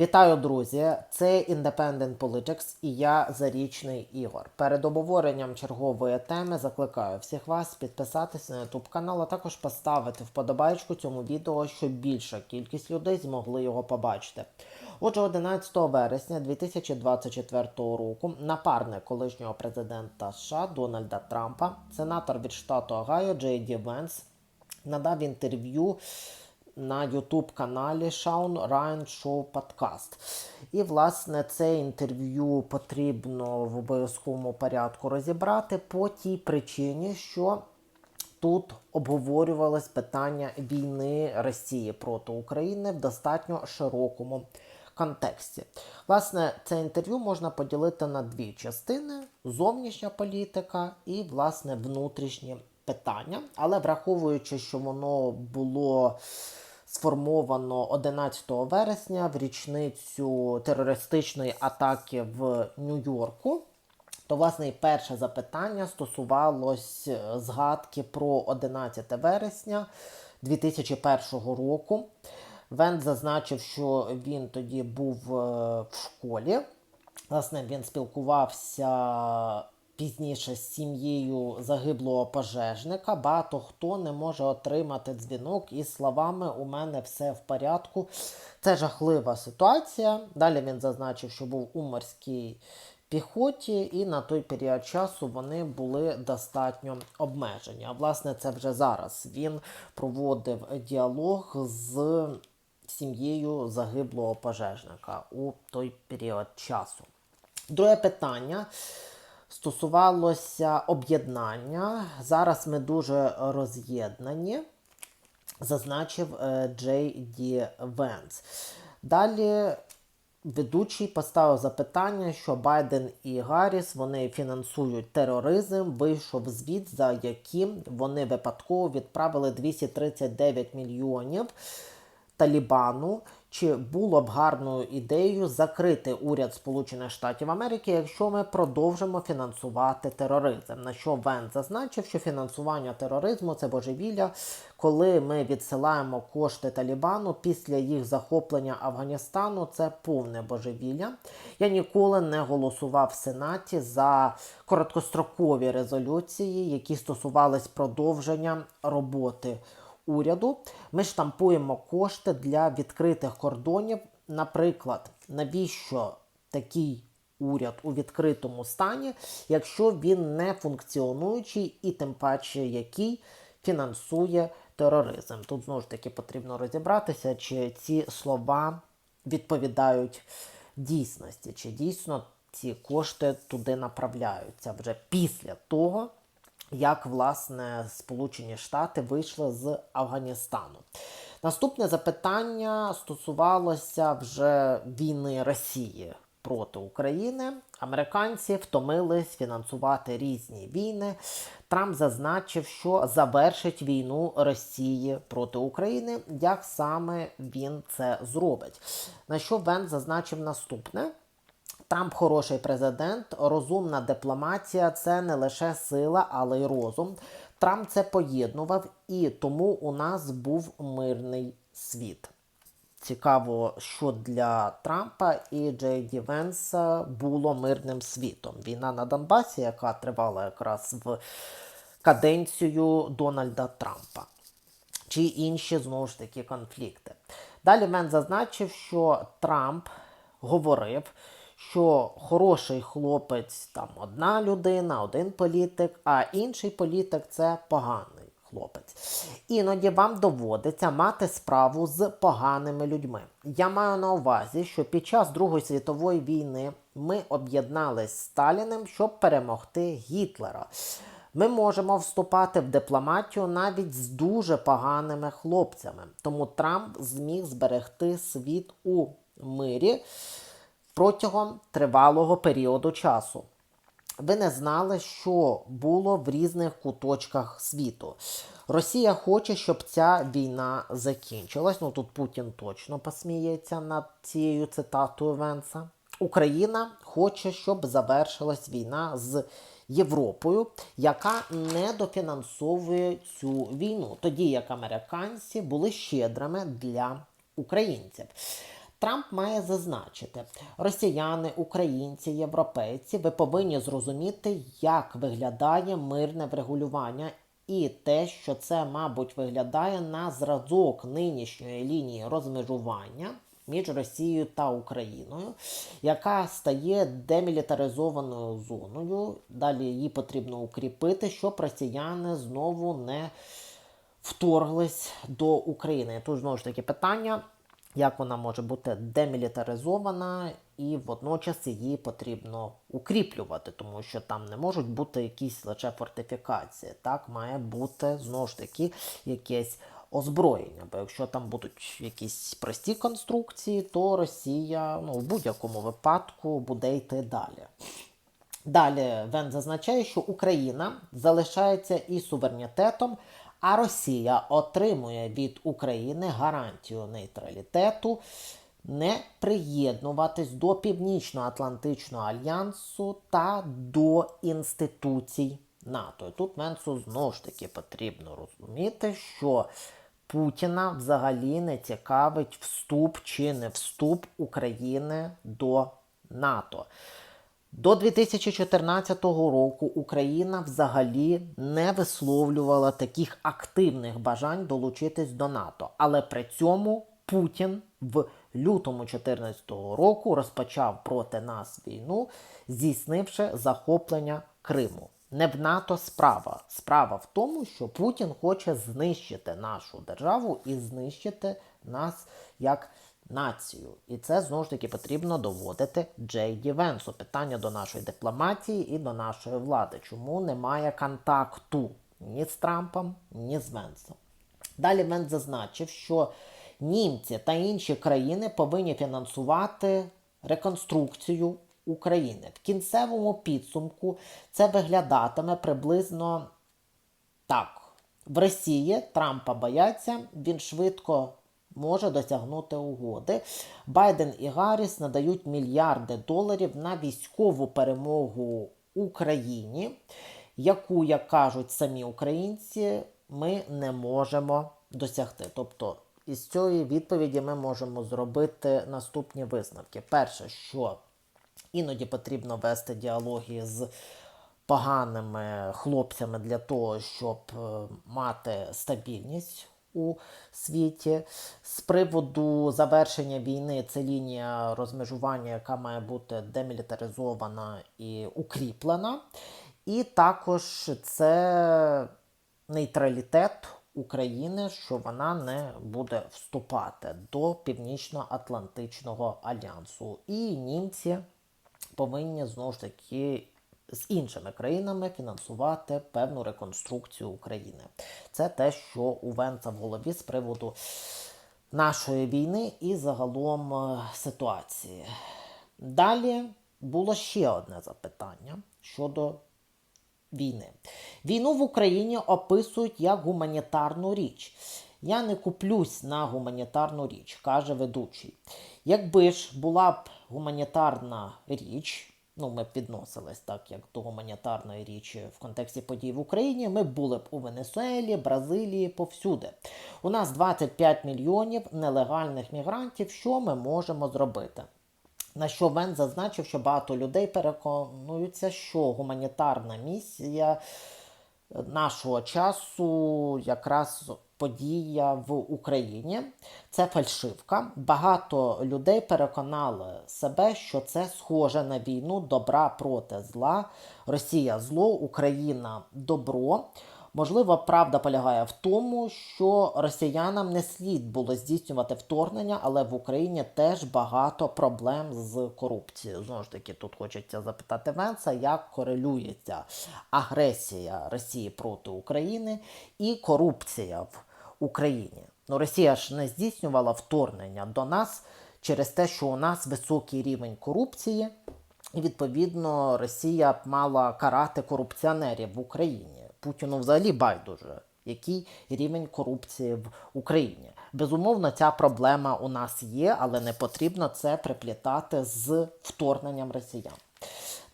Вітаю, друзі! Це Independent Politics і я Зарічний Ігор. Перед обговоренням чергової теми закликаю всіх вас підписатися на YouTube канал, а також поставити вподобайку цьому відео, щоб більша кількість людей змогли його побачити. Отже, 11 вересня 2024 року напарник колишнього президента США Дональда Трампа, сенатор від штату Огайо Джей Ді Венс, надав інтерв'ю на YouTube каналі Шаун Райан Шоу Подкаст. І, власне, це інтерв'ю потрібно в обов'язковому порядку розібрати по тій причині, що тут обговорювалось питання війни Росії проти України в достатньо широкому контексті. Власне, це інтерв'ю можна поділити на дві частини: зовнішня політика і, власне, внутрішні питання. Але враховуючи, що воно було сформовано 11 вересня в річницю терористичної атаки в Нью-Йорку. То, власне, і перше запитання стосувалось е, згадки про 11 вересня 2001 року. Вент зазначив, що він тоді був е, в школі. Власне, він спілкувався пізніше з сім'єю загиблого пожежника. Багато хто не може отримати дзвінок із словами У мене все в порядку. Це жахлива ситуація. Далі він зазначив, що був у морській піхоті, і на той період часу вони були достатньо обмежені. А власне, це вже зараз він проводив діалог з сім'єю загиблого пожежника у той період часу. Друге питання стосувалося об'єднання. Зараз ми дуже роз'єднані, зазначив е, Джей Ді Венс. Далі ведучий поставив запитання, що Байден і Гарріс вони фінансують тероризм. Вийшов звіт, за яким вони випадково відправили 239 мільйонів. Талібану, чи було б гарною ідеєю закрити уряд Сполучених Штатів Америки, якщо ми продовжимо фінансувати тероризм. На що Вен зазначив, що фінансування тероризму це божевілля, коли ми відсилаємо кошти Талібану після їх захоплення Афганістану, це повне божевілля. Я ніколи не голосував в Сенаті за короткострокові резолюції, які стосувались продовження роботи уряду. Ми штампуємо кошти для відкритих кордонів. Наприклад, навіщо такий уряд у відкритому стані, якщо він не функціонуючий і тим паче який фінансує тероризм. Тут знову ж таки потрібно розібратися, чи ці слова відповідають дійсності, чи дійсно ці кошти туди направляються вже після того як власне Сполучені Штати вийшли з Афганістану. Наступне запитання стосувалося вже війни Росії проти України. Американці втомились фінансувати різні війни. Трамп зазначив, що завершить війну Росії проти України. Як саме він це зробить? На що Вен зазначив наступне? Трамп хороший президент, розумна дипломатія це не лише сила, але й розум. Трамп це поєднував, і тому у нас був мирний світ. Цікаво, що для Трампа і Джей Ді Венса було мирним світом. Війна на Донбасі, яка тривала якраз в каденцію Дональда Трампа, чи інші знову ж таки конфлікти. Далі Вен зазначив, що Трамп говорив що хороший хлопець там одна людина, один політик, а інший політик це поганий хлопець. Іноді вам доводиться мати справу з поганими людьми. Я маю на увазі, що під час Другої світової війни ми об'єднались з Сталіним, щоб перемогти Гітлера. Ми можемо вступати в дипломатію навіть з дуже поганими хлопцями. Тому Трамп зміг зберегти світ у мирі протягом тривалого періоду часу. Ви не знали, що було в різних куточках світу. Росія хоче, щоб ця війна закінчилась. Ну тут Путін точно посміється над цією цитатою Венса. Україна хоче, щоб завершилась війна з Європою, яка не дофінансовує цю війну, тоді як американці були щедрими для українців. Трамп має зазначити, росіяни, українці, європейці, ви повинні зрозуміти, як виглядає мирне врегулювання, і те, що це, мабуть, виглядає на зразок нинішньої лінії розмежування між Росією та Україною, яка стає демілітаризованою зоною. Далі її потрібно укріпити, щоб росіяни знову не вторглись до України. Тут знову ж таки питання, як вона може бути демілітаризована, і водночас її потрібно укріплювати, тому що там не можуть бути якісь лише фортифікації. Так, має бути знову ж таки якесь озброєння. Бо якщо там будуть якісь прості конструкції, то Росія ну, в будь-якому випадку буде йти далі. Далі Вен зазначає, що Україна залишається і суверенітетом, а Росія отримує від України гарантію нейтралітету не приєднуватись до Північно-Атлантичного альянсу та до інституцій НАТО. І тут Венцу знову ж таки потрібно розуміти, що Путіна взагалі не цікавить вступ чи не вступ України до НАТО. До 2014 року Україна взагалі не висловлювала таких активних бажань долучитись до НАТО. Але при цьому Путін в лютому 2014 року розпочав проти нас війну, здійснивши захоплення Криму. Не в НАТО справа. Справа в тому, що Путін хоче знищити нашу державу і знищити нас як націю. І це знову ж таки потрібно доводити Джей Ді Венсу. Питання до нашої дипломатії і до нашої влади. Чому немає контакту ні з Трампом, ні з Венсом? Далі Венс зазначив, що німці та інші країни повинні фінансувати реконструкцію України. В кінцевому підсумку це виглядатиме приблизно так. В Росії Трампа бояться, він швидко може досягнути угоди. Байден і Гарріс надають мільярди доларів на військову перемогу Україні, яку, як кажуть самі українці, ми не можемо досягти. Тобто, із цієї відповіді ми можемо зробити наступні висновки. Перше, що іноді потрібно вести діалоги з поганими хлопцями для того, щоб е, мати стабільність у світі. З приводу завершення війни це лінія розмежування, яка має бути демілітаризована і укріплена. І також це нейтралітет України, що вона не буде вступати до Північно-Атлантичного альянсу. І німці повинні знову ж таки з іншими країнами фінансувати певну реконструкцію України. Це те, що у Венца в голові з приводу нашої війни і загалом е, ситуації. Далі було ще одне запитання щодо війни. Війну в Україні описують як гуманітарну річ. Я не куплюсь на гуманітарну річ, каже ведучий. Якби ж була б гуманітарна річ, ну ми б відносились так, як до гуманітарної річі в контексті подій в Україні, ми були б у Венесуелі, Бразилії, повсюди. У нас 25 мільйонів нелегальних мігрантів. Що ми можемо зробити? На що Вен зазначив, що багато людей переконуються, що гуманітарна місія нашого часу якраз подія в Україні. Це фальшивка. Багато людей переконали себе, що це схоже на війну добра проти зла. Росія зло, Україна добро. Можливо, правда полягає в тому, що росіянам не слід було здійснювати вторгнення, але в Україні теж багато проблем з корупцією. Знову ж таки, тут хочеться запитати Венса, як корелюється агресія Росії проти України і корупція в Україні. Ну, Росія ж не здійснювала вторгнення до нас через те, що у нас високий рівень корупції, і відповідно Росія б мала карати корупціонерів в Україні. Путіну взагалі байдуже, який рівень корупції в Україні. Безумовно, ця проблема у нас є, але не потрібно це приплітати з вторгненням росіян.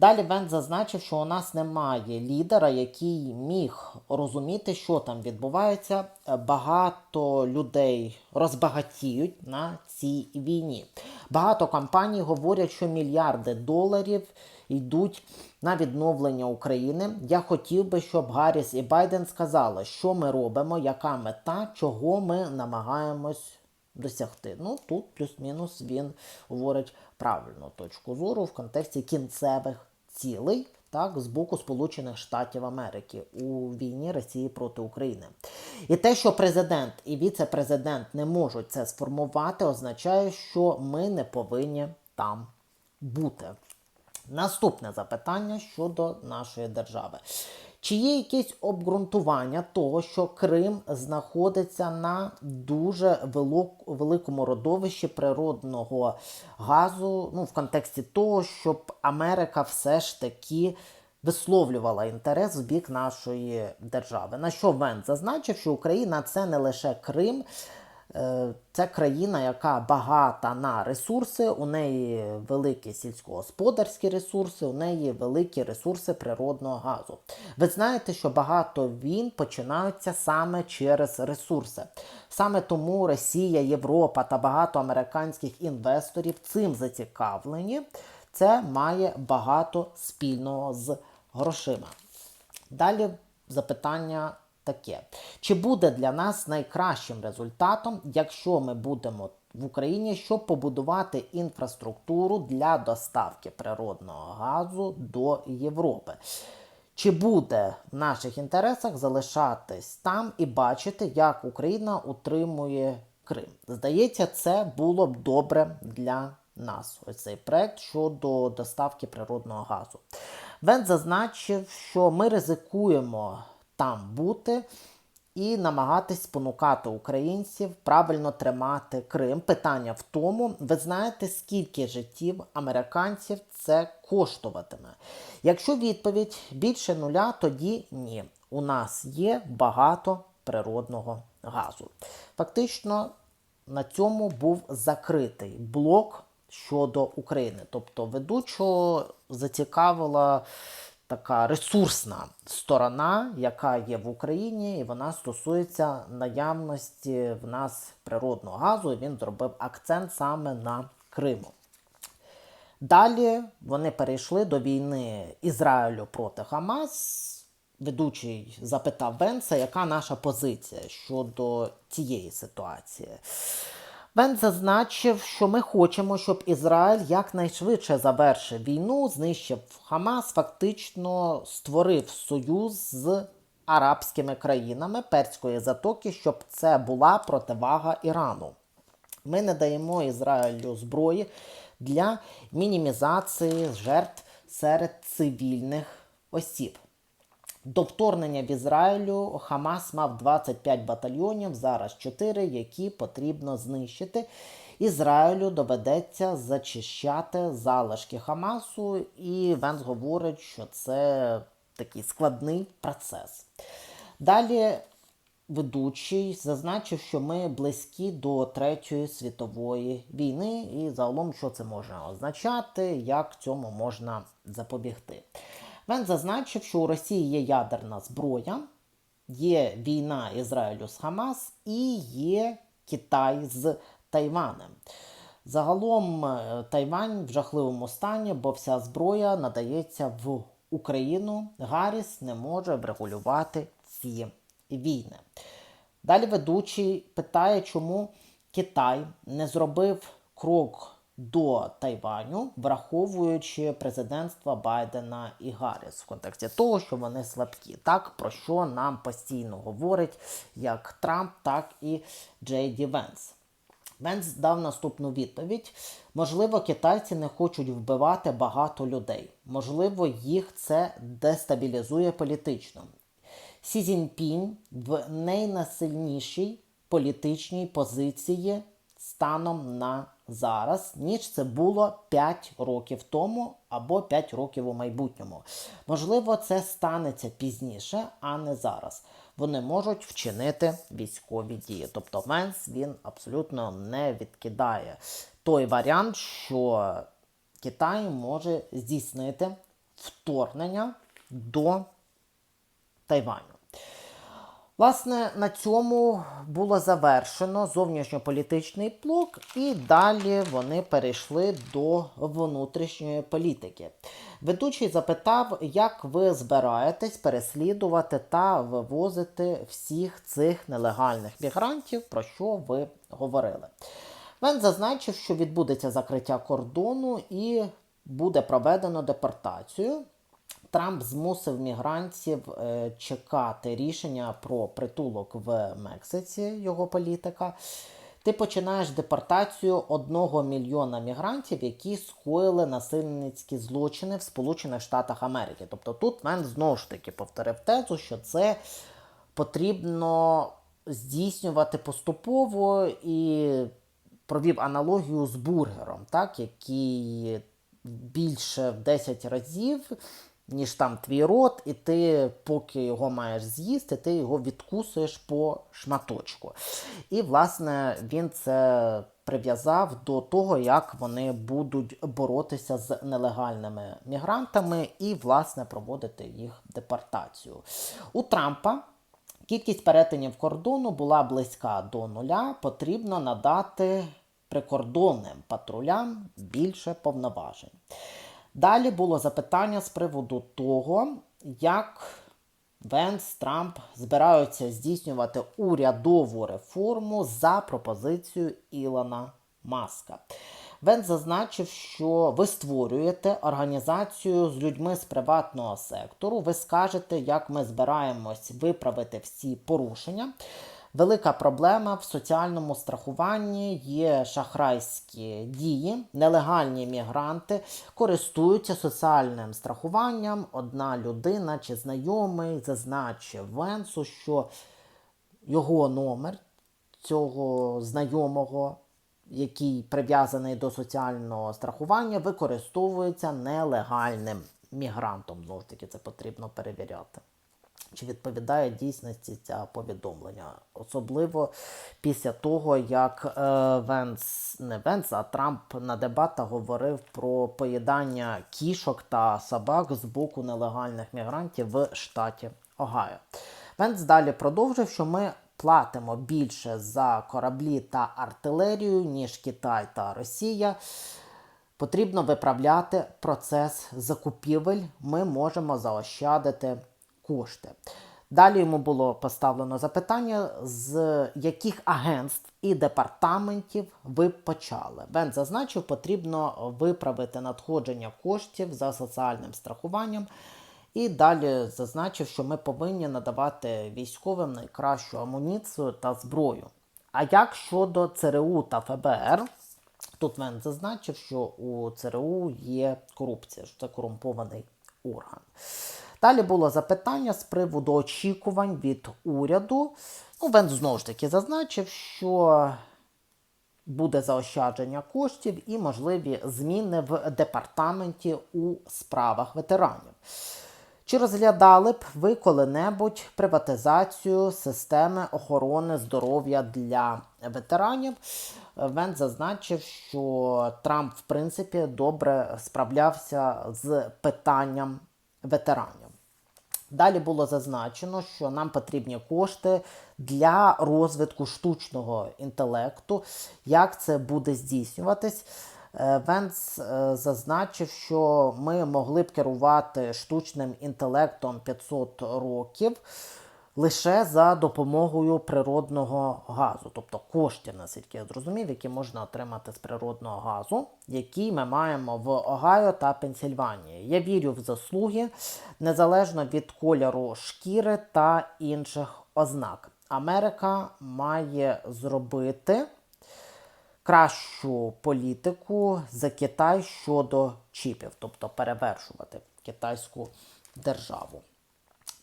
Далі Вент зазначив, що у нас немає лідера, який міг розуміти, що там відбувається. Багато людей розбагатіють на цій війні. Багато компаній говорять, що мільярди доларів йдуть на відновлення України. Я хотів би, щоб Гарріс і Байден сказали, що ми робимо, яка мета, чого ми намагаємось досягти. Ну тут плюс-мінус він говорить правильну точку зору в контексті кінцевих цілей. Так, з боку Сполучених Штатів Америки у війні Росії проти України. І те, що президент і віце-президент не можуть це сформувати, означає, що ми не повинні там бути. Наступне запитання щодо нашої держави. Чи є якесь обґрунтування того, що Крим знаходиться на дуже великому родовищі природного газу, ну, в контексті того, щоб Америка все ж таки висловлювала інтерес в бік нашої держави? На що Вен зазначив, що Україна це не лише Крим. Е, це країна, яка багата на ресурси, у неї великі сільськогосподарські ресурси, у неї великі ресурси природного газу. Ви знаєте, що багато війн починаються саме через ресурси. Саме тому Росія, Європа та багато американських інвесторів цим зацікавлені. Це має багато спільного з грошима. Далі запитання таке: чи буде для нас найкращим результатом, якщо ми будемо в Україні, щоб побудувати інфраструктуру для доставки природного газу до Європи? Чи буде в наших інтересах залишатись там і бачити, як Україна утримує Крим? Здається, це було б добре для нас. Ось цей проект щодо доставки природного газу. Вен зазначив, що ми ризикуємо там бути і намагатись спонукати українців правильно тримати Крим. Питання в тому, ви знаєте, скільки життів американців це коштуватиме? Якщо відповідь більше нуля, тоді ні. У нас є багато природного газу. Фактично на цьому був закритий блок щодо України. Тобто ведучого зацікавила така ресурсна сторона, яка є в Україні, і вона стосується наявності в нас природного газу. і Він зробив акцент саме на Криму. Далі вони перейшли до війни Ізраїлю проти Хамас. Ведучий запитав Венса, яка наша позиція щодо цієї ситуації. Він зазначив, що ми хочемо, щоб Ізраїль якнайшвидше завершив війну, знищив Хамас, фактично створив союз з арабськими країнами Перської затоки, щоб це була противага Ірану. Ми не даємо Ізраїлю зброї для мінімізації жертв серед цивільних осіб. До вторгнення в Ізраїлю Хамас мав 25 батальйонів, зараз 4, які потрібно знищити. Ізраїлю доведеться зачищати залишки Хамасу, і Венс говорить, що це такий складний процес. Далі ведучий зазначив, що ми близькі до Третьої світової війни, і загалом, що це може означати, як цьому можна запобігти. Він зазначив, що у Росії є ядерна зброя, є війна Ізраїлю з Хамас і є Китай з Тайванем. Загалом е, Тайвань в жахливому стані, бо вся зброя надається в Україну. Гарріс не може врегулювати ці війни. Далі ведучий питає, чому Китай не зробив крок до Тайваню, враховуючи президентства Байдена і Гарріс в контексті того, що вони слабкі, так про що нам постійно говорить як Трамп, так і Джей Ді Венс. Венс дав наступну відповідь: можливо, китайці не хочуть вбивати багато людей. Можливо, їх це дестабілізує політично. Сі Цзіньпінь в найнасильнішій політичній позиції станом на зараз, ніж це було 5 років тому або 5 років у майбутньому. Можливо, це станеться пізніше, а не зараз. Вони можуть вчинити військові дії. Тобто Менс він абсолютно не відкидає той варіант, що Китай може здійснити вторгнення до Тайваню. Власне, на цьому було завершено зовнішньополітичний блок, і далі вони перейшли до внутрішньої політики. Ведучий запитав, як ви збираєтесь переслідувати та вивозити всіх цих нелегальних мігрантів, про що ви говорили. Він зазначив, що відбудеться закриття кордону і буде проведено депортацію. Трамп змусив мігрантів е, чекати рішення про притулок в Мексиці, його політика. Ти починаєш депортацію одного мільйона мігрантів, які скоїли насильницькі злочини в Сполучених Штатах Америки. Тобто тут мен знову ж таки повторив тезу, що це потрібно здійснювати поступово і провів аналогію з бургером, так, який більше в 10 разів, ніж там твій рот, і ти, поки його маєш з'їсти, ти його відкусуєш по шматочку. І, власне, він це прив'язав до того, як вони будуть боротися з нелегальними мігрантами і, власне, проводити їх депортацію. У Трампа. Кількість перетинів кордону була близька до нуля. Потрібно надати прикордонним патрулям більше повноважень. Далі було запитання з приводу того, як Венс Трамп збираються здійснювати урядову реформу за пропозицією Ілона Маска. Венс зазначив, що ви створюєте організацію з людьми з приватного сектору. Ви скажете, як ми збираємось виправити всі порушення. Велика проблема в соціальному страхуванні є шахрайські дії. Нелегальні мігранти користуються соціальним страхуванням. Одна людина чи знайомий зазначив Венсу, що його номер цього знайомого, який прив'язаний до соціального страхування, використовується нелегальним мігрантом. Знову ж таки, це потрібно перевіряти чи відповідає дійсності ця повідомлення. Особливо після того, як е, Венс, не Венс, а Трамп на дебатах говорив про поїдання кішок та собак з боку нелегальних мігрантів в штаті Огайо. Венс далі продовжив, що ми платимо більше за кораблі та артилерію, ніж Китай та Росія. Потрібно виправляти процес закупівель. Ми можемо заощадити кошти. Далі йому було поставлено запитання, з яких агентств і департаментів ви почали. Бен зазначив, потрібно виправити надходження коштів за соціальним страхуванням. І далі зазначив, що ми повинні надавати військовим найкращу амуніцію та зброю. А як щодо ЦРУ та ФБР, тут він зазначив, що у ЦРУ є корупція, що це корумпований орган. Далі було запитання з приводу очікувань від уряду. Ну, Вен знову ж таки зазначив, що буде заощадження коштів і можливі зміни в департаменті у справах ветеранів. Чи розглядали б ви коли-небудь приватизацію системи охорони здоров'я для ветеранів? Вен зазначив, що Трамп, в принципі, добре справлявся з питанням ветеранів. Далі було зазначено, що нам потрібні кошти для розвитку штучного інтелекту. Як це буде здійснюватись? Е, Венс е, зазначив, що ми могли б керувати штучним інтелектом 500 років лише за допомогою природного газу, тобто коштів, наскільки я зрозумів, які можна отримати з природного газу, які ми маємо в Огайо та Пенсільванії. Я вірю в заслуги незалежно від кольору шкіри та інших ознак. Америка має зробити кращу політику за Китай щодо чіпів, тобто перевершувати китайську державу.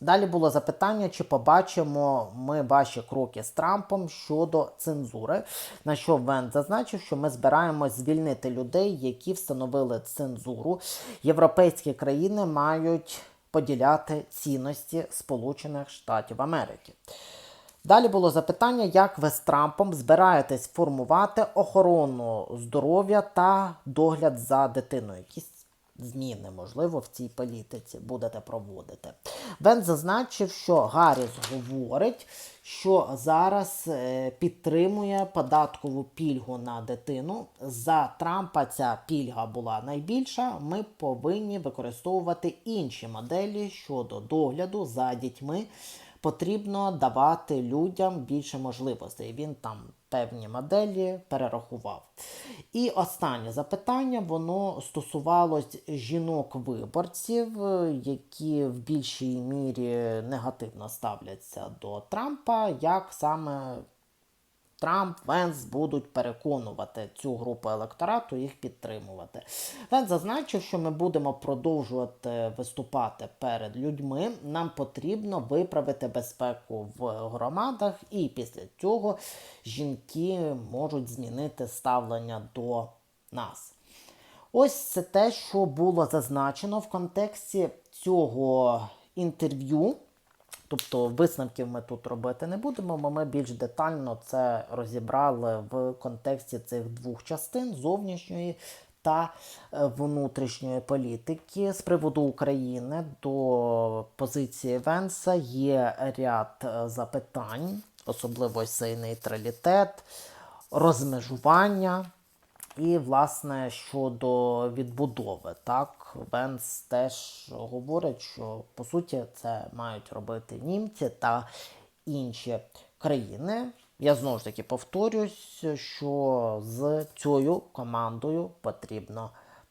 Далі було запитання, чи побачимо ми ваші кроки з Трампом щодо цензури. На що Вен зазначив, що ми збираємось звільнити людей, які встановили цензуру. Європейські країни мають поділяти цінності Сполучених Штатів Америки. Далі було запитання, як ви з Трампом збираєтесь формувати охорону здоров'я та догляд за дитиною. Якісь зміни, можливо, в цій політиці будете проводити. Вен зазначив, що Гарріс говорить, що зараз е, підтримує податкову пільгу на дитину. За Трампа ця пільга була найбільша. Ми повинні використовувати інші моделі щодо догляду за дітьми. Потрібно давати людям більше можливостей. Він там певні моделі перерахував. І останнє запитання воно стосувалось жінок-виборців, які в більшій мірі негативно ставляться до Трампа, як саме Трамп, Венс будуть переконувати цю групу електорату їх підтримувати. Венс зазначив, що ми будемо продовжувати виступати перед людьми. Нам потрібно виправити безпеку в громадах, і після цього жінки можуть змінити ставлення до нас. Ось це те, що було зазначено в контексті цього інтерв'ю. Тобто висновків ми тут робити не будемо, бо ми більш детально це розібрали в контексті цих двох частин зовнішньої та е, внутрішньої політики. З приводу України до позиції Венса є ряд е, запитань, особливо цей нейтралітет, розмежування. І, власне, щодо відбудови, так, Венс теж говорить, що по суті це мають робити німці та інші країни. Я знову ж таки повторюсь, що з цією командою потрібно